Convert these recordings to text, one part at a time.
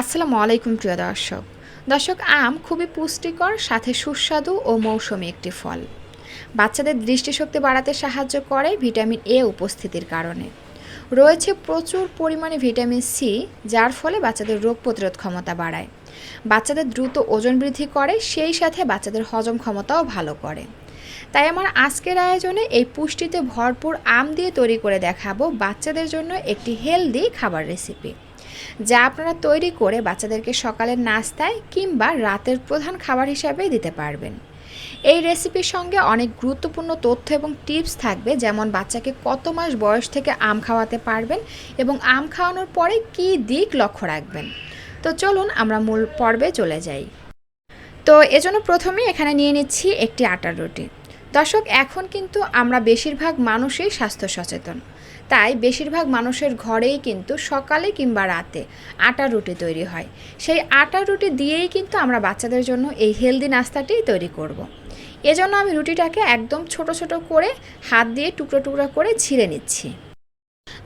আসসালামু আলাইকুম, প্রিয় দর্শক। দর্শক, আম খুবই পুষ্টিকর, সাথে সুস্বাদু ও মৌসুমী একটি ফল। বাচ্চাদের দৃষ্টিশক্তি বাড়াতে সাহায্য করে ভিটামিন এ উপস্থিতির কারণে। রয়েছে প্রচুর পরিমাণে ভিটামিন সি, যার ফলে বাচ্চাদের রোগ প্রতিরোধ ক্ষমতা বাড়ায়। বাচ্চাদের দ্রুত ওজন বৃদ্ধি করে, সেই সাথে বাচ্চাদের হজম ক্ষমতাও ভালো করে। তাই আমার আজকের আয়োজনে এই পুষ্টিতে ভরপুর আম দিয়ে তৈরি করে দেখাবো বাচ্চাদের জন্য একটি হেলদি খাবার রেসিপি, যা আপনারা তৈরি করে বাচ্চাদেরকে সকালের নাস্তায় কিংবা রাতের প্রধান খাবার হিসাবে দিতে পারবেন। এই রেসিপির সঙ্গে অনেক গুরুত্বপূর্ণ তথ্য এবং টিপস থাকবে, যেমন বাচ্চাকে কত মাস বয়স থেকে আম খাওয়াতে পারবেন এবং আম খাওয়ানোর পরে কী দিক লক্ষ্য রাখবেন। তো চলুন আমরা মূল পর্বে চলে যাই। তো এজন্য প্রথমে এখানে নিয়ে নিচ্ছি একটি আটার রুটি। দর্শক, এখন কিন্তু আমরা বেশিরভাগ মানুষই স্বাস্থ্য সচেতন। তাই বেশিরভাগ মানুষের ঘরেই কিন্তু সকালে কিংবা রাতে আটা রুটি তৈরি হয়। সেই আটা রুটি দিয়েই কিন্তু আমরা বাচ্চাদের জন্য এই হেলদি নাস্তাটি তৈরি করব। এজন্য আমি রুটিটাকে একদম ছোট ছোট করে হাত দিয়ে টুকরো টুকরো করে ছিঁড়ে নিচ্ছি।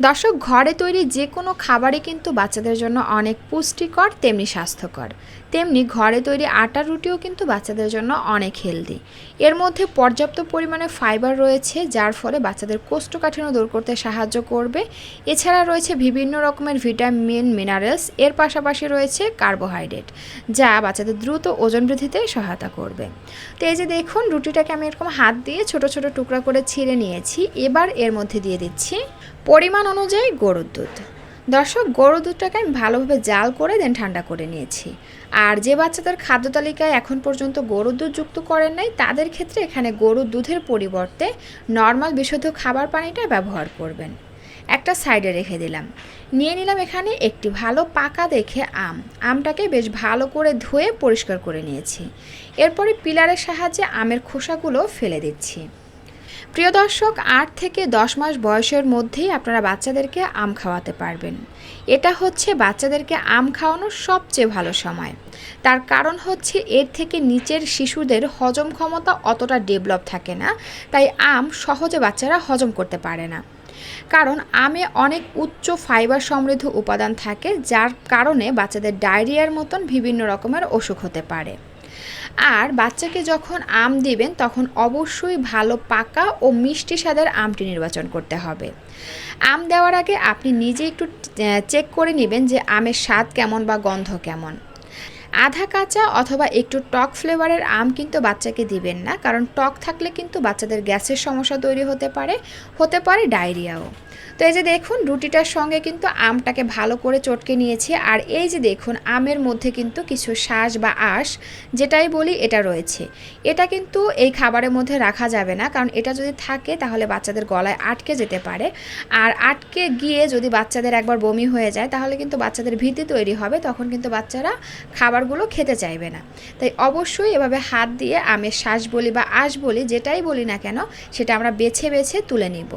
দর্শক, ঘরে তৈরি যে কোনো খাবারই কিন্তু বাচ্চাদের জন্য অনেক পুষ্টিকর, তেমনি স্বাস্থ্যকর। তেমনি ঘরে তৈরি আটার রুটিও কিন্তু বাচ্চাদের জন্য অনেক হেলদি। এর মধ্যে পর্যাপ্ত পরিমাণে ফাইবার রয়েছে, যার ফলে বাচ্চাদের কোষ্ঠকাঠিন্য দূর করতে সাহায্য করবে। এছাড়া রয়েছে বিভিন্ন রকমের ভিটামিন, মিনারেলস, এর পাশাপাশি রয়েছে কার্বোহাইড্রেট, যা বাচ্চাদের দ্রুত ওজন বৃদ্ধিতে সহায়তা করবে। তো এই যে দেখুন, রুটিটাকে আমি এরকম হাত দিয়ে ছোট ছোট টুকরা করে ছিঁড়ে নিয়েছি। এবার এর মধ্যে দিয়ে দিচ্ছি পরিমাণ অনুযায়ী গরুর দুধ। দর্শক, গরুর দুধটাকে আমি ভালোভাবে জাল করে দেন ঠান্ডা করে নিয়েছি। আর যে বাচ্চাদের খাদ্য তালিকায় এখন পর্যন্ত গরুর দুধ যুক্ত করেন নাই, তাদের ক্ষেত্রে এখানে গরুর দুধের পরিবর্তে নর্মাল বিশুদ্ধ খাবার পানিটা ব্যবহার করবেন। একটা সাইডে রেখে দিলাম। নিয়ে নিলাম এখানে একটি ভালো পাকা দেখে আম। আমটাকে বেশ ভালো করে ধুয়ে পরিষ্কার করে নিয়েছি। এরপরে পিলারের সাহায্যে আমের খোসাগুলো ফেলে দিচ্ছি। প্রিয় দর্শক, আট থেকে দশ মাস বয়সের মধ্যেই আপনারা বাচ্চাদেরকে আম খাওয়াতে পারবেন। এটা হচ্ছে বাচ্চাদেরকে আম খাওয়ানোর সবচেয়ে ভালো সময়। তার কারণ হচ্ছে এর থেকে নিচের শিশুদের হজম ক্ষমতা অতটা ডেভেলপ থাকে না, তাই আম সহজে বাচ্চারা হজম করতে পারে না। কারণ আমে অনেক উচ্চ ফাইবার সমৃদ্ধ উপাদান থাকে, যার কারণে বাচ্চাদের ডায়রিয়ার মতন বিভিন্ন রকমের অসুখ হতে পারে। আর বাচ্চাকে যখন আম দিবেন, তখন অবশ্যই ভালো পাকা ও মিষ্টি স্বাদের আমটি নির্বাচন করতে হবে। আম দেওয়ার আগে আপনি নিজে একটু চেক করে নেবেন যে আমের স্বাদ কেমন বা গন্ধ কেমন। আধা কাঁচা অথবা একটু টক ফ্লেভারের আম কিন্তু বাচ্চাকে দিবেন না, কারণ টক থাকলে কিন্তু বাচ্চাদের গ্যাসের সমস্যা তৈরি হতে পারে হতে পারে ডায়রিয়াও। তো এই যে দেখুন, রুটিটার সঙ্গে কিন্তু আমটাকে ভালো করে চটকে নিয়েছি। আর এই যে দেখুন, আমের মধ্যে কিন্তু কিছু শ্বাস বা আঁশ, যেটাই বলি এটা রয়েছে। এটা কিন্তু এই খাবারের মধ্যে রাখা যাবে না, কারণ এটা যদি থাকে তাহলে বাচ্চাদের গলায় আটকে যেতে পারে। আর আটকে গিয়ে যদি বাচ্চাদের একবার বমি হয়ে যায়, তাহলে কিন্তু বাচ্চাদের ভীতি তৈরি হবে, তখন কিন্তু বাচ্চারা খাবারগুলো খেতে চাইবে না। তাই অবশ্যই এভাবে হাত দিয়ে আমের শ্বাস বলি বা আঁশ বলি, যেটাই বলি না কেন, সেটা আমরা বেছে বেছে তুলে নিব।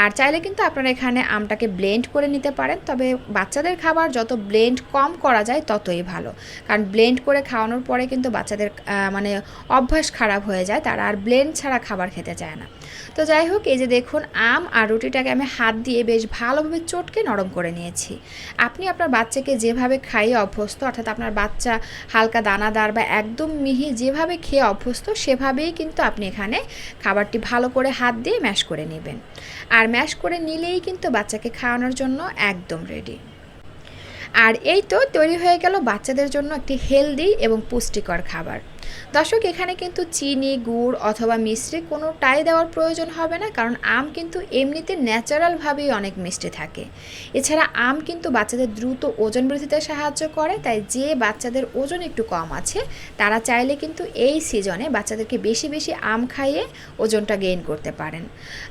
আর চাইলে কিন্তু আপনারা এখানে আমটাকে ব্লেন্ড করে নিতে পারেন। তবে বাচ্চাদের খাবার যত ব্লেন্ড কম করা যায়, ততই ভালো। কারণ ব্লেন্ড করে খাওয়ানোর পরে কিন্তু বাচ্চাদের মানে অভ্যাস খারাপ হয়ে যায়। তারা আর ব্লেন্ড ছাড়া খাবার খেতে চায় না। তো যাই হোক, এই যে দেখুন, আম আর রুটিটাকে আমি হাত দিয়ে বেশ ভালোভাবে চটকে নরম করে নিয়েছি। আপনি আপনার বাচ্চাকে যেভাবে খাইয়ে অভ্যস্ত, অর্থাৎ আপনার বাচ্চা হালকা দানাদার বা একদম মিহি যেভাবে খেয়ে অভ্যস্ত, সেভাবেই কিন্তু আপনি এখানে খাবারটি ভালো করে হাত দিয়ে ম্যাশ করে নেবেন। আর ম্যাশ করে নিলেই কিন্তু বাচ্চাকে খাওয়ানোর জন্য একদম রেডি আর এই তো তৈরি হয়ে গেল বাচ্চাদের জন্য একটি হেলদি এবং পুষ্টিকর খাবার। দর্শক, এখানে কিন্তু চিনি, গুড় অথবা মিশ্রি কোনোটাই দেওয়ার প্রয়োজন হবে না, কারণ আম কিন্তু এমনিতে ন্যাচারালভাবেই অনেক মিষ্টি থাকে। এছাড়া আম কিন্তু বাচ্চাদের দ্রুত ওজন বৃদ্ধিতে সাহায্য করে, তাই যে বাচ্চাদের ওজন একটু কম আছে, তারা চাইলে কিন্তু এই সিজনে বাচ্চাদেরকে বেশি বেশি আম খাইয়ে ওজনটা গেইন করতে পারেন।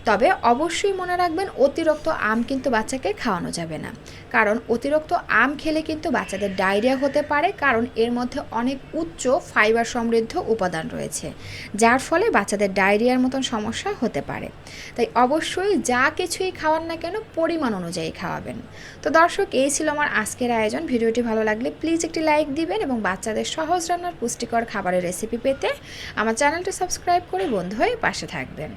তবে অবশ্যই মনে রাখবেন, অতিরিক্ত আম কিন্তু বাচ্চাকে খাওয়ানো যাবে না। কারণ অতিরিক্ত আম খেলে কিন্তু বাচ্চাদের ডায়রিয়া হতে পারে, কারণ এর মধ্যে অনেক উচ্চ ফাইবার সমৃদ্ধ উপাদান রয়েছে, যার ফলে বাচ্চাদের ডায়রিয়ার মতন সমস্যা হতে পারে। তাই অবশ্যই যা কিছুই খাওয়ান না কেন পরিমাণ অনুযায়ী খাওয়াবেন। তো দর্শক, এই ছিল আমার আজকের আয়োজন। ভিডিওটি ভালো লাগলে প্লিজ একটি লাইক দিবেন এবং বাচ্চাদের সহজ রান্নার পুষ্টিকর খাবারের রেসিপি পেতে আমার চ্যানেলটি সাবস্ক্রাইব করে বন্ধু হয়ে পাশে থাকবেন।